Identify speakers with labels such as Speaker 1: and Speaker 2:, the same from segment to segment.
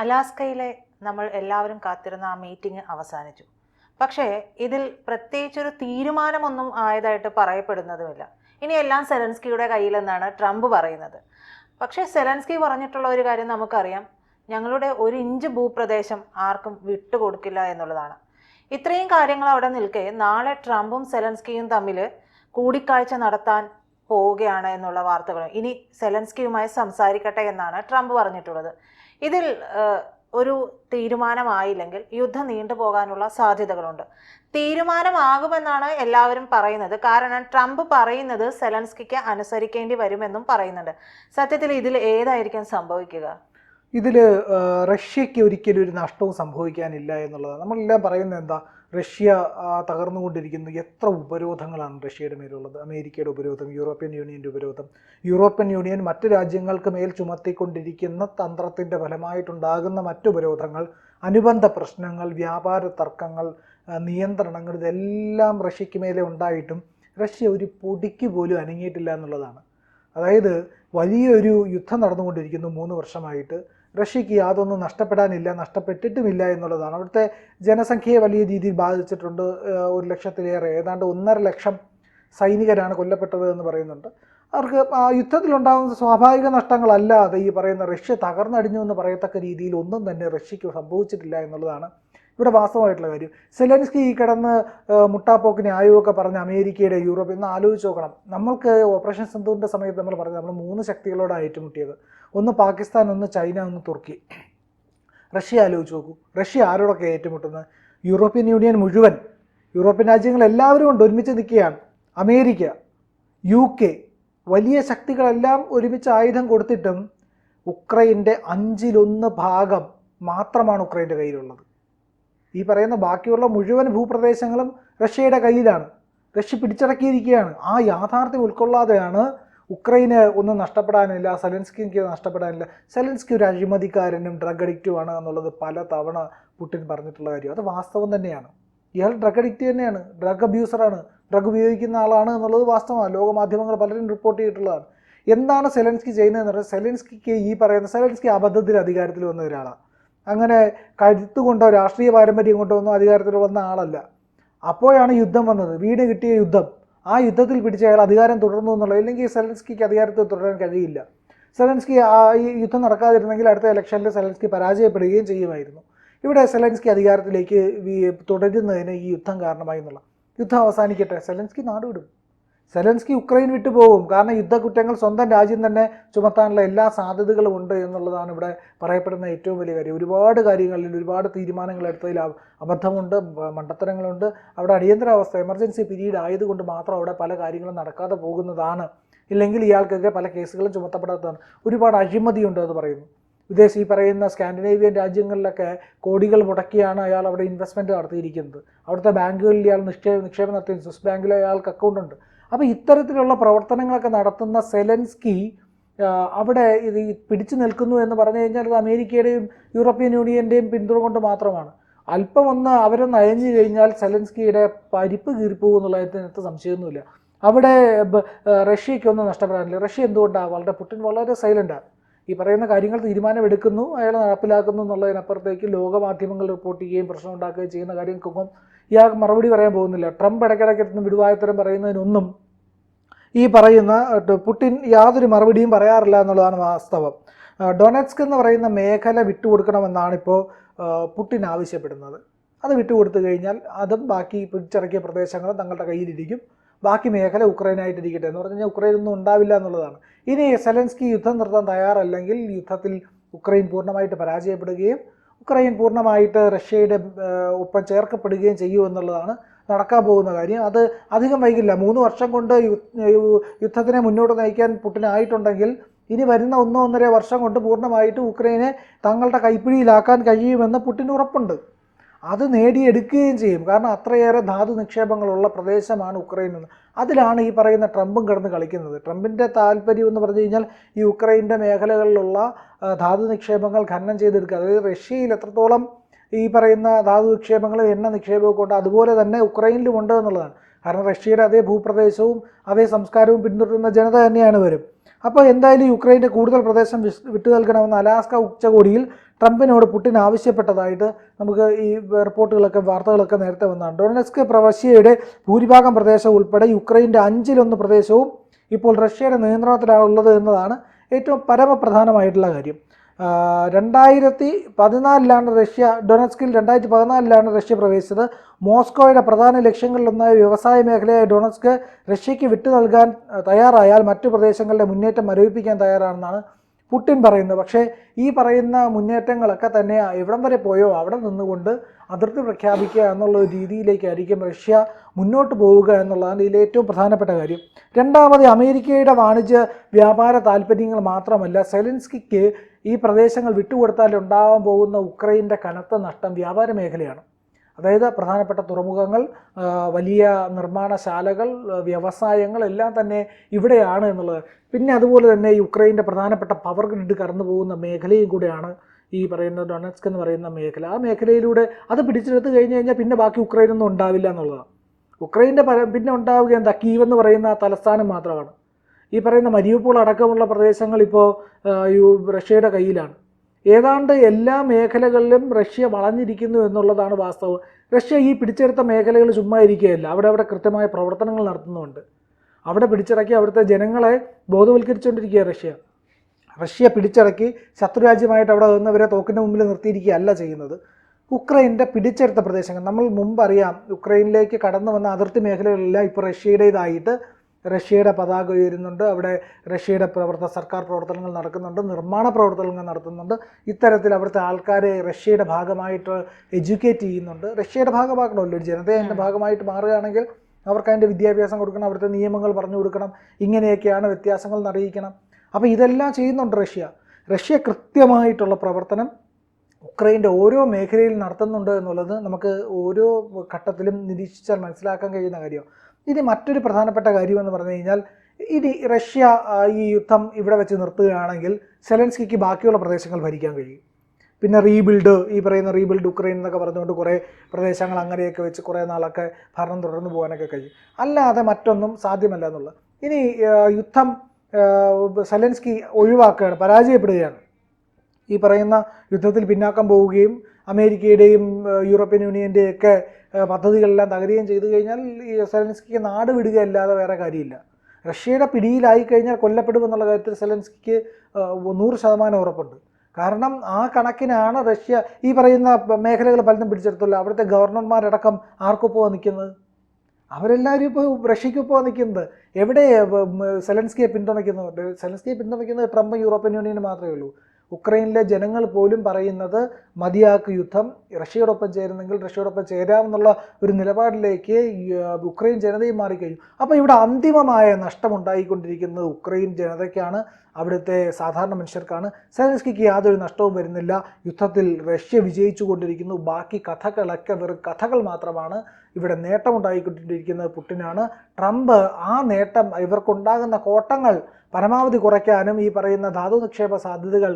Speaker 1: അലാസ്കയിലെ നമ്മൾ എല്ലാവരും കാത്തിരുന്ന ആ മീറ്റിംഗ് അവസാനിച്ചു. പക്ഷേ ഇതിൽ പ്രത്യേകിച്ചൊരു തീരുമാനമൊന്നും ആയതായിട്ട് പറയപ്പെടുന്നതുമില്ല. ഇനി എല്ലാം സെലൻസ്കിയുടെ കയ്യിലെന്നാണ് ട്രംപ് പറയുന്നത്. പക്ഷേ സെലൻസ്കി പറഞ്ഞിട്ടുള്ള ഒരു കാര്യം നമുക്കറിയാം. ഞങ്ങളുടെ ഒരു ഇഞ്ച് ഭൂപ്രദേശം ആർക്കും വിട്ടുകൊടുക്കില്ല എന്നുള്ളതാണ്. ഇത്രയും കാര്യങ്ങൾ അവിടെ നിൽക്കേ നാളെ ട്രംപും സെലൻസ്കിയും തമ്മിൽ കൂടിക്കാഴ്ച നടത്താൻ പോവുകയാണ് എന്നുള്ള വാർത്തകൾ ഇനി സെലൻസ്കിയുമായി സംസാരിക്കട്ടെ എന്നാണ് ട്രംപ് പറഞ്ഞിട്ടുള്ളത്. ഇതിൽ ഒരു തീരുമാനമായില്ലെങ്കിൽ യുദ്ധം നീണ്ടുപോകാനുള്ള സാധ്യതകളുണ്ട്. തീരുമാനമാകുമെന്നാണ് എല്ലാവരും പറയുന്നത്. കാരണം ട്രംപ് പറയുന്നത് സെലൻസ്കിക്ക് അനുസരിക്കേണ്ടി വരുമെന്നും പറയുന്നുണ്ട്. സത്യത്തിൽ ഇതിൽ ഏതായിരിക്കും സംഭവിക്കുക?
Speaker 2: ഇതിൽ റഷ്യയ്ക്ക് ഒരിക്കലും ഒരു നഷ്ടവും സംഭവിക്കാനില്ല എന്നുള്ളതാണ്. നമ്മളെല്ലാം പറയുന്നത് എന്താ? റഷ്യ തകർന്നുകൊണ്ടിരിക്കുന്നു. എത്ര ഉപരോധങ്ങളാണ് റഷ്യയുടെ മേലുള്ളത്? അമേരിക്കയുടെ ഉപരോധം യൂറോപ്യൻ യൂണിയന്റെ ഉപരോധം. യൂറോപ്യൻ യൂണിയൻ മറ്റ് രാജ്യങ്ങൾക്ക് മേൽ ചുമത്തിക്കൊണ്ടിരിക്കുന്ന തന്ത്രത്തിന്റെ ഫലമായിട്ടുണ്ടാകുന്ന മറ്റു ഉപരോധങ്ങൾ അനുബന്ധ പ്രശ്നങ്ങൾ വ്യാപാര തർക്കങ്ങൾ നിയന്ത്രണങ്ങൾ ഇതെല്ലാം റഷ്യയ്ക്ക് മേലെ ഉണ്ടായിട്ടും റഷ്യ ഒരു പൊടിക്ക് പോലും അനങ്ങിയിട്ടില്ല എന്നുള്ളതാണ്. അതായത് വലിയൊരു യുദ്ധം നടന്നുകൊണ്ടിരിക്കുന്നു മൂന്ന് വർഷമായിട്ട്. റഷ്യക്ക് യാതൊന്നും നഷ്ടപ്പെടാനില്ല നഷ്ടപ്പെട്ടിട്ടുമില്ല എന്നുള്ളതാണ്. അവിടുത്തെ ജനസംഖ്യയെ വലിയ രീതിയിൽ ബാധിച്ചിട്ടുണ്ട്. ഒരു ലക്ഷത്തിലേറെ ഏതാണ്ട് ഒന്നര ലക്ഷം സൈനികരാണ് കൊല്ലപ്പെട്ടത് എന്ന് പറയുന്നുണ്ട്. അവർക്ക് ആ യുദ്ധത്തിലുണ്ടാകുന്ന സ്വാഭാവിക നഷ്ടങ്ങളല്ലാതെ ഈ പറയുന്ന റഷ്യ തകർന്നടിഞ്ഞു എന്ന് പറയത്തക്ക രീതിയിൽ ഒന്നും തന്നെ റഷ്യക്ക് സംഭവിച്ചിട്ടില്ല എന്നുള്ളതാണ് ഇവിടെ വാസ്തവമായിട്ടുള്ള കാര്യം. സെലൻസ്കി ഈ കിടന്ന് മുട്ടാപ്പോക്കിന് ആയുവൊക്കെ പറഞ്ഞ് അമേരിക്കയുടെ യൂറോപ്പ് എന്ന് ആലോചിച്ച് നോക്കണം. നമ്മൾക്ക് ഓപ്പറേഷൻ സിന്ധുവിന്റെ സമയത്ത് നമ്മൾ പറഞ്ഞു നമ്മൾ മൂന്ന് ശക്തികളോടാണ് ഏറ്റുമുട്ടിയത്. ഒന്ന് പാകിസ്ഥാൻ ഒന്ന് ചൈന ഒന്ന് തുർക്കി. റഷ്യ ആലോചിച്ച് നോക്കൂ. റഷ്യ ആരോടൊക്കെ ഏറ്റുമുട്ടുന്നത്? യൂറോപ്യൻ യൂണിയൻ മുഴുവൻ യൂറോപ്യൻ രാജ്യങ്ങൾ എല്ലാവരും കൊണ്ട് ഒരുമിച്ച് നിൽക്കുകയാണ്. അമേരിക്ക യു കെ വലിയ ശക്തികളെല്ലാം ഒരുമിച്ച് ആയുധം കൊടുത്തിട്ടും ഉക്രൈന്റെ അഞ്ചിലൊന്ന് ഭാഗം മാത്രമാണ് ഉക്രൈന്റെ കയ്യിലുള്ളത്. ഈ പറയുന്ന ബാക്കിയുള്ള മുഴുവൻ ഭൂപ്രദേശങ്ങളും റഷ്യയുടെ കയ്യിലാണ്. റഷ്യ പിടിച്ചടക്കിയിരിക്കുകയാണ്. ആ യാഥാർത്ഥ്യം ഉൾക്കൊള്ളാതെയാണ് ഉക്രൈന് ഒന്നും നഷ്ടപ്പെടാനില്ല സെലൻസ്കിക്ക് നഷ്ടപ്പെടാനില്ല. സെലൻസ്കി ഒരു അഴിമതിക്കാരനും ഡ്രഗ് അഡിക്റ്റുമാണ് എന്നുള്ളത് പല തവണ പുടിൻ പറഞ്ഞിട്ടുള്ള കാര്യം. അത് വാസ്തവം തന്നെയാണ്. ഇയാൾ ഡ്രഗ് അഡിക്റ്റ് തന്നെയാണ് ഡ്രഗ് അബ്യൂസറാണ് ഡ്രഗ് ഉപയോഗിക്കുന്ന ആളാണ് എന്നുള്ളത് വാസ്തവമാണ്. ലോകമാധ്യമങ്ങൾ പലരും റിപ്പോർട്ട് ചെയ്തിട്ടുള്ളതാണ്. എന്താണ് സെലൻസ്കി ചെയ്യുന്നതെന്ന് പറഞ്ഞാൽ സെലൻസ്കിക്ക് ഈ പറയുന്ന സെലൻസ്കി അബദ്ധത്തിൽ അധികാരത്തിൽ വന്ന ഒരാളാണ്. അങ്ങനെ കരുത്തുകൊണ്ടോ രാഷ്ട്രീയ പാരമ്പര്യം കൊണ്ടോ ഒന്നും അധികാരത്തിൽ വന്ന ആളല്ല. അപ്പോഴാണ് യുദ്ധം വന്നത്. വീട് കിട്ടിയ യുദ്ധം. ആ യുദ്ധത്തിൽ പിടിച്ച അയാൾ അധികാരം തുടർന്നു എന്നുള്ളത് ഇല്ലെങ്കിൽ സെലൻസ്കിക്ക് അധികാരത്തിൽ തുടരാൻ കഴിയില്ല. സെലൻസ്കി ഈ യുദ്ധം നടക്കാതിരുന്നെങ്കിൽ അടുത്ത ഇലക്ഷനിൽ സെലൻസ്കി പരാജയപ്പെടുകയും ചെയ്യുമായിരുന്നു. ഇവിടെ സെലൻസ്കി അധികാരത്തിലേക്ക് തുടരുന്നതിന് ഈ യുദ്ധം കാരണമായി എന്നുള്ള. യുദ്ധം അവസാനിക്കട്ടെ. സെലൻസ്കി നാടുവിടും സെലൻസ്കി ഉക്രൈൻ വിട്ടു പോകും. കാരണം യുദ്ധക്കുറ്റങ്ങൾ സ്വന്തം രാജ്യം തന്നെ ചുമത്താനുള്ള എല്ലാ സാധ്യതകളും ഉണ്ട് എന്നുള്ളതാണ് ഇവിടെ പറയപ്പെടുന്ന ഏറ്റവും വലിയ കാര്യം. ഒരുപാട് കാര്യങ്ങളിൽ ഒരുപാട് തീരുമാനങ്ങൾ എടുത്തതിൽ അബദ്ധമുണ്ട് മണ്ടത്തരങ്ങളുണ്ട്. അവിടെ അടിയന്തരാവസ്ഥ എമർജൻസി പീരീഡ് ആയതുകൊണ്ട് മാത്രം അവിടെ പല കാര്യങ്ങളും നടക്കാതെ പോകുന്നതാണ്. ഇല്ലെങ്കിൽ ഇയാൾക്കെതിരെ പല കേസുകളും ചുമത്തപ്പെടാത്തതാണ്. ഒരുപാട് അഴിമതിയുണ്ട് എന്ന് പറയുന്നു. വിദേശ ഈ പറയുന്ന സ്കാൻഡിനേവിയൻ രാജ്യങ്ങളിലൊക്കെ കോടികൾ മുടക്കിയാണ് അയാൾ അവിടെ ഇൻവെസ്റ്റ്മെന്റ് നടത്തിയിരിക്കുന്നത്. അവിടുത്തെ ബാങ്കുകളിൽ ഇയാൾ നിക്ഷേപ നിക്ഷേപം നടത്തിയിരുന്നു. സ്വിസ് ബാങ്കിൽ അയാൾക്ക് അക്കൗണ്ട് ഉണ്ട്. അപ്പോൾ ഇത്തരത്തിലുള്ള പ്രവർത്തനങ്ങളൊക്കെ നടത്തുന്ന സെലൻസ്കി അവിടെ ഇത് പിടിച്ചു നിൽക്കുന്നു എന്ന് പറഞ്ഞു കഴിഞ്ഞാൽ അത് അമേരിക്കയുടെയും യൂറോപ്യൻ യൂണിയന്റെയും പിന്തുണ കൊണ്ട് മാത്രമാണ്. അല്പം ഒന്ന് അവരെ നയഞ്ഞു കഴിഞ്ഞാൽ സെലൻസ്കിയുടെ പരിപ്പ് കീറിപ്പോകും എന്നുള്ളതിനകത്ത് സംശയമൊന്നുമില്ല. അവിടെ റഷ്യയ്ക്കൊന്നും നഷ്ടപ്പെടാനില്ല. റഷ്യ എന്തുകൊണ്ടാണ് വളരെ പുട്ടിൻ വളരെ സൈലന്റാണ് ഈ പറയുന്ന കാര്യങ്ങൾ തീരുമാനമെടുക്കുന്നു അയാൾ നടപ്പിലാക്കുന്നു എന്നുള്ളതിനപ്പുറത്തേക്ക് ലോകമാധ്യമങ്ങൾ റിപ്പോർട്ട് ചെയ്യുകയും പ്രശ്നം ഉണ്ടാക്കുകയും ചെയ്യുന്ന കാര്യങ്ങൾക്കൊന്നും ഇയാൾ മറുപടി പറയാൻ പോകുന്നില്ല. ട്രംപ് ഇടയ്ക്കിടയ്ക്ക് ഇരുന്ന് വിടുവായത്തരം പറയുന്നതിനൊന്നും ഈ പറയുന്ന പുട്ടിൻ യാതൊരു മറുപടിയും പറയാറില്ല എന്നുള്ളതാണ് വാസ്തവം. ഡൊണറ്റ്സ്ക് എന്ന് പറയുന്ന മേഖല വിട്ടുകൊടുക്കണമെന്നാണ് ഇപ്പോൾ പുട്ടിൻ ആവശ്യപ്പെടുന്നത്. അത് വിട്ടുകൊടുത്തു കഴിഞ്ഞാൽ അതും ബാക്കി പിടിച്ചിറക്കിയ പ്രദേശങ്ങളും തങ്ങളുടെ കയ്യിലിരിക്കും. ബാക്കി മേഖല ഉക്രൈനായിട്ടിരിക്കട്ടെ എന്ന് പറഞ്ഞു കഴിഞ്ഞാൽ ഉക്രൈൻ ഒന്നും ഉണ്ടാവില്ല എന്നുള്ളതാണ്. ഇനി സെലൻസ്കി യുദ്ധം നിർത്താൻ തയ്യാറല്ലെങ്കിൽ യുദ്ധത്തിൽ ഉക്രൈൻ പൂർണമായിട്ട് പരാജയപ്പെടുകയും ഉക്രൈൻ പൂർണമായിട്ട് റഷ്യയുടെ ഒപ്പം ചേർക്കപ്പെടുകയും ചെയ്യും എന്നുള്ളതാണ് നടക്കാൻ പോകുന്ന കാര്യം. അത് അധികം വൈകില്ല. മൂന്ന് വർഷം കൊണ്ട് യുദ്ധത്തിനെ മുന്നോട്ട് നയിക്കാൻ പുട്ടിനായിട്ടുണ്ടെങ്കിൽ ഇനി വരുന്ന ഒന്നോ ഒന്നര വർഷം കൊണ്ട് പൂർണമായിട്ട് ഉക്രൈനെ തങ്ങളുടെ കൈപ്പിടിയിലാക്കാൻ കഴിയുമെന്ന് പുട്ടിന് ഉറപ്പുണ്ട്. അത് നേടിയെടുക്കുകയും ചെയ്യും. കാരണം അത്രയേറെ ധാതു നിക്ഷേപങ്ങളുള്ള പ്രദേശമാണ് ഉക്രൈൻ എന്ന് അതിലാണ് ഈ പറയുന്ന ട്രംപും കിടന്ന് കളിക്കുന്നത്. ട്രംപിന്റെ താല്പര്യം എന്ന് പറഞ്ഞു കഴിഞ്ഞാൽ ഈ ഉക്രൈന്റെ മേഖലകളിലുള്ള ധാതു നിക്ഷേപങ്ങൾ ഖനനം ചെയ്തെടുക്കുക. അതായത് റഷ്യയിൽ എത്രത്തോളം ഈ പറയുന്ന ധാതു നിക്ഷേപങ്ങളും എണ്ണ നിക്ഷേപമൊക്കെ ഉണ്ട് അതുപോലെ തന്നെ ഉക്രൈനിലും ഉണ്ട് എന്നുള്ളതാണ്. കാരണം റഷ്യയുടെ അതേ ഭൂപ്രദേശവും അതേ സംസ്കാരവും പിന്തുടരുന്ന ജനത തന്നെയാണ് വരും അപ്പോൾ എന്തായാലും യുക്രൈന്റെ കൂടുതൽ പ്രദേശം വിട്ടു നൽകണമെന്ന് അലാസ്ക ഉച്ചകോടിയിൽ ട്രംപിനോട് പുടിൻ ആവശ്യപ്പെട്ടതായിട്ട് നമുക്ക് ഈ റിപ്പോർട്ടുകളൊക്കെ വാർത്തകളൊക്കെ നേരത്തെ വന്നതാണ്. ഡൊണസ്ക് പ്രവശ്യയുടെ ഭൂരിഭാഗം പ്രദേശം ഉൾപ്പെടെ യുക്രൈന്റെ അഞ്ചിലൊന്ന് പ്രദേശവും ഇപ്പോൾ റഷ്യയുടെ നിയന്ത്രണത്തിലാണുള്ളത് എന്നതാണ് ഏറ്റവും പരമപ്രധാനമായിട്ടുള്ള കാര്യം. രണ്ടായിരത്തി പതിനാലിലാണ് റഷ്യ ഡൊണസ്കിൽ രണ്ടായിരത്തി പതിനാലിലാണ് റഷ്യ പ്രവേശിച്ചത്. മോസ്കോയുടെ പ്രധാന ലക്ഷ്യങ്ങളിലൊന്നായ വ്യവസായ മേഖലയായ ഡൊണസ്ക് റഷ്യയ്ക്ക് വിട്ടു നൽകാൻ തയ്യാറായാൽ മറ്റു പ്രദേശങ്ങളുടെ മുന്നേറ്റം മരവിപ്പിക്കാൻ തയ്യാറാണെന്നാണ് പുടിൻ പറയുന്നത് പക്ഷേ ഈ പറയുന്ന മുന്നേറ്റങ്ങളൊക്കെ തന്നെ എവിടം വരെ പോയോ? അവിടെ നിന്നുകൊണ്ട് അതിർത്തി പ്രഖ്യാപിക്കുക എന്നുള്ള രീതിയിലേക്കായിരിക്കും റഷ്യ മുന്നോട്ട് പോവുക എന്നുള്ളതാണ് ഇതിൽ ഏറ്റവും പ്രധാനപ്പെട്ട കാര്യം. രണ്ടാമത് അമേരിക്കയുടെ വാണിജ്യ വ്യാപാര താല്പര്യങ്ങൾ മാത്രമല്ല സെലൻസ്കിക്ക് ഈ പ്രദേശങ്ങൾ വിട്ടുകൊടുത്താൽ ഉണ്ടാകാൻ പോകുന്ന ഉക്രൈന്റെ കനത്ത നഷ്ടം വ്യാപാര മേഖലയാണ്. അതായത് പ്രധാനപ്പെട്ട തുറമുഖങ്ങൾ വലിയ നിർമ്മാണശാലകൾ വ്യവസായങ്ങൾ എല്ലാം തന്നെ ഇവിടെയാണ് എന്നുള്ളത്. പിന്നെ അതുപോലെ തന്നെ യുക്രൈന്റെ പ്രധാനപ്പെട്ട പവർ ഗ്രിഡ് കടന്നു പോകുന്ന മേഖലയും കൂടെയാണ് ഈ പറയുന്ന ഡൊണസ്ക് എന്ന് പറയുന്ന മേഖല. ആ മേഖലയിലൂടെ അത് പിടിച്ചെടുത്ത് കഴിഞ്ഞ് കഴിഞ്ഞാൽ പിന്നെ ബാക്കി ഉക്രൈനൊന്നും ഉണ്ടാവില്ല എന്നുള്ളതാണ്. ഉക്രൈന്റെ പര പിന്നെ ഉണ്ടാവുക എന്താ? കീവ് എന്ന് പറയുന്ന തലസ്ഥാനം മാത്രമാണ്. ഈ പറയുന്ന മരിയപ്പോൾ അടക്കമുള്ള പ്രദേശങ്ങൾ ഇപ്പോൾ റഷ്യയുടെ കയ്യിലാണ്. ഏതാണ്ട് എല്ലാ മേഖലകളിലും റഷ്യ വളഞ്ഞിരിക്കുന്നു എന്നുള്ളതാണ് വാസ്തവം. റഷ്യ ഈ പിടിച്ചെടുത്ത മേഖലകൾ ചുമ്മാ ഇരിക്കുകയല്ല. അവിടെ അവിടെ കൃത്യമായ പ്രവർത്തനങ്ങൾ നടത്തുന്നുണ്ട്. അവിടെ പിടിച്ചടക്കി അവിടുത്തെ ജനങ്ങളെ ബോധവൽക്കരിച്ചുകൊണ്ടിരിക്കുക റഷ്യ. റഷ്യ പിടിച്ചടക്കി ശത്രുരാജ്യമായിട്ട് അവിടെ നിന്നവരെ തോക്കിന്റെ മുമ്പിൽ നിർത്തിയിരിക്കുകയല്ല ചെയ്യുന്നത്. ഉക്രൈന്റെ പിടിച്ചെടുത്ത പ്രദേശങ്ങൾ. നമ്മൾ മുമ്പ് അറിയാം ഉക്രൈനിലേക്ക് കടന്നു വന്ന അതിർത്തി മേഖലകളെല്ലാം ഇപ്പോൾ റഷ്യയുടേതായിട്ട് റഷ്യയുടെ പതാക ഉയരുന്നുണ്ട്. അവിടെ റഷ്യയുടെ പ്രവർത്തന സർക്കാർ പ്രവർത്തനങ്ങൾ നടക്കുന്നുണ്ട് നിർമ്മാണ പ്രവർത്തനങ്ങൾ നടത്തുന്നുണ്ട്. ഇത്തരത്തിൽ അവിടുത്തെ ആൾക്കാരെ റഷ്യയുടെ ഭാഗമായിട്ട് എഡ്യൂക്കേറ്റ് ചെയ്യുന്നുണ്ട്. റഷ്യയുടെ ഭാഗമാക്കണമല്ലോ ഒരു ജനതയുടെ ഭാഗമായിട്ട് മാറുകയാണെങ്കിൽ അവർക്ക് അതിന്റെ വിദ്യാഭ്യാസം കൊടുക്കണം അവിടുത്തെ നിയമങ്ങൾ പറഞ്ഞു കൊടുക്കണം ഇങ്ങനെയൊക്കെയാണ് വ്യത്യാസങ്ങൾ അറിയിക്കണം അപ്പോൾ ഇതെല്ലാം ചെയ്യുന്നുണ്ട് റഷ്യ. റഷ്യ കൃത്യമായിട്ടുള്ള പ്രവർത്തനം ഉക്രൈന്റെ ഓരോ മേഖലയിൽ നടത്തുന്നുണ്ട് എന്നുള്ളത് നമുക്ക് ഓരോ ഘട്ടത്തിലും നിരീക്ഷിച്ചാൽ മനസ്സിലാക്കാൻ കഴിയുന്ന കാര്യമാണ്. ഇനി മറ്റൊരു പ്രധാനപ്പെട്ട കാര്യമെന്ന് പറഞ്ഞു കഴിഞ്ഞാൽ ഇനി റഷ്യ ഈ യുദ്ധം ഇവിടെ വെച്ച് നിർത്തുകയാണെങ്കിൽ സെലൻസ്കിക്ക് ബാക്കിയുള്ള പ്രദേശങ്ങൾ ഭരിക്കാൻ കഴിയും. പിന്നെ റീബിൽഡ് ഈ പറയുന്ന റീബിൽഡ് ഉക്രൈൻ എന്നൊക്കെ പറഞ്ഞുകൊണ്ട് കുറേ പ്രദേശങ്ങൾ അങ്ങനെയൊക്കെ വെച്ച് കുറേ നാളൊക്കെ ഭരണം തുടർന്നു പോകാനൊക്കെ കഴിയും. അല്ലാതെ മറ്റൊന്നും സാധ്യമല്ല എന്നുള്ളത്. ഇനി യുദ്ധം സെലൻസ്കി ഒഴിവാക്കുകയാണ് പരാജയപ്പെടുകയാണ്. ഈ പറയുന്ന യുദ്ധത്തിൽ പിന്നാക്കം പോവുകയും അമേരിക്കയുടെയും യൂറോപ്യൻ യൂണിയന്റെയൊക്കെ പദ്ധതികളെല്ലാം തകരുകയും ചെയ്തു കഴിഞ്ഞാൽ ഈ സെലൻസ്കിക്ക് നാട് വിടുകയല്ലാതെ വേറെ കാര്യമില്ല. റഷ്യയുടെ പിടിയിലായി കഴിഞ്ഞാൽ കൊല്ലപ്പെടുമെന്നുള്ള കാര്യത്തിൽ സെലൻസ്കിക്ക് നൂറ് ശതമാനം ഉറപ്പുണ്ട്. കാരണം ആ കണക്കിനാണ് റഷ്യ ഈ പറയുന്ന മേഖലകൾ പലതും പിടിച്ചെടുത്തുള്ളൂ അവിടുത്തെ ഗവർണർമാരടക്കം ആർക്കൊപ്പമാണ് നിൽക്കുന്നത്? അവരെല്ലാവരും ഇപ്പോൾ റഷ്യക്കൊപ്പമാണ് നിൽക്കുന്നത്. എവിടെ സെലൻസ്കിയെ പിന്തുണയ്ക്കുന്നുണ്ട് സെലൻസ്കിയെ പിന്തുണയ്ക്കുന്നത് ട്രംപ് യൂറോപ്യൻ യൂണിയന് മാത്രമേ ഉള്ളൂ. ഉക്രൈനിലെ ജനങ്ങൾ പോലും പറയുന്നത് മതിയാക്ക് യുദ്ധം റഷ്യയോടൊപ്പം ചേരുന്നെങ്കിൽ റഷ്യയോടൊപ്പം ചേരാമെന്നുള്ള ഒരു നിലപാടിലേക്ക് ഉക്രൈൻ ജനതയും മാറിക്കഴിഞ്ഞു. അപ്പോൾ ഇവിടെ അന്തിമമായ നഷ്ടമുണ്ടായിക്കൊണ്ടിരിക്കുന്നത് ഉക്രൈൻ ജനതയ്ക്കാണ് അവിടുത്തെ സാധാരണ മനുഷ്യർക്കാണ്. സെലൻസ്കിക്ക് യാതൊരു നഷ്ടവും വരുന്നില്ല. യുദ്ധത്തിൽ റഷ്യ വിജയിച്ചു കൊണ്ടിരിക്കുന്നു ബാക്കി കഥകളൊക്കെ വെറും കഥകൾ മാത്രമാണ്. ഇവിടെ നേട്ടമുണ്ടായിക്കൊണ്ടിരിക്കുന്നത് പുട്ടിനാണ്. ട്രംപ് ആ നേട്ടം ഇവർക്കുണ്ടാകുന്ന കോട്ടങ്ങൾ പരമാവധി കുറയ്ക്കാനും ഈ പറയുന്ന ധാതു നിക്ഷേപ സാധ്യതകൾ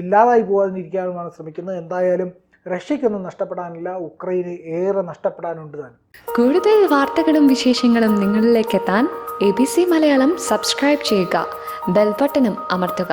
Speaker 2: ഇല്ലാതായി പോകാതിരിക്കാനുമാണ് ശ്രമിക്കുന്നത്. എന്തായാലും റഷ്യക്കൊന്നും നഷ്ടപ്പെടാനില്ല ഉക്രൈന് ഏറെ നഷ്ടപ്പെടാനുണ്ട് താൻ.
Speaker 3: കൂടുതൽ വാർത്തകളും വിശേഷങ്ങളും നിങ്ങളിലേക്ക് എത്താൻ A B C Malayalam subscribe ചെയ്യുക ബെൽബട്ടനും അമർത്തുക.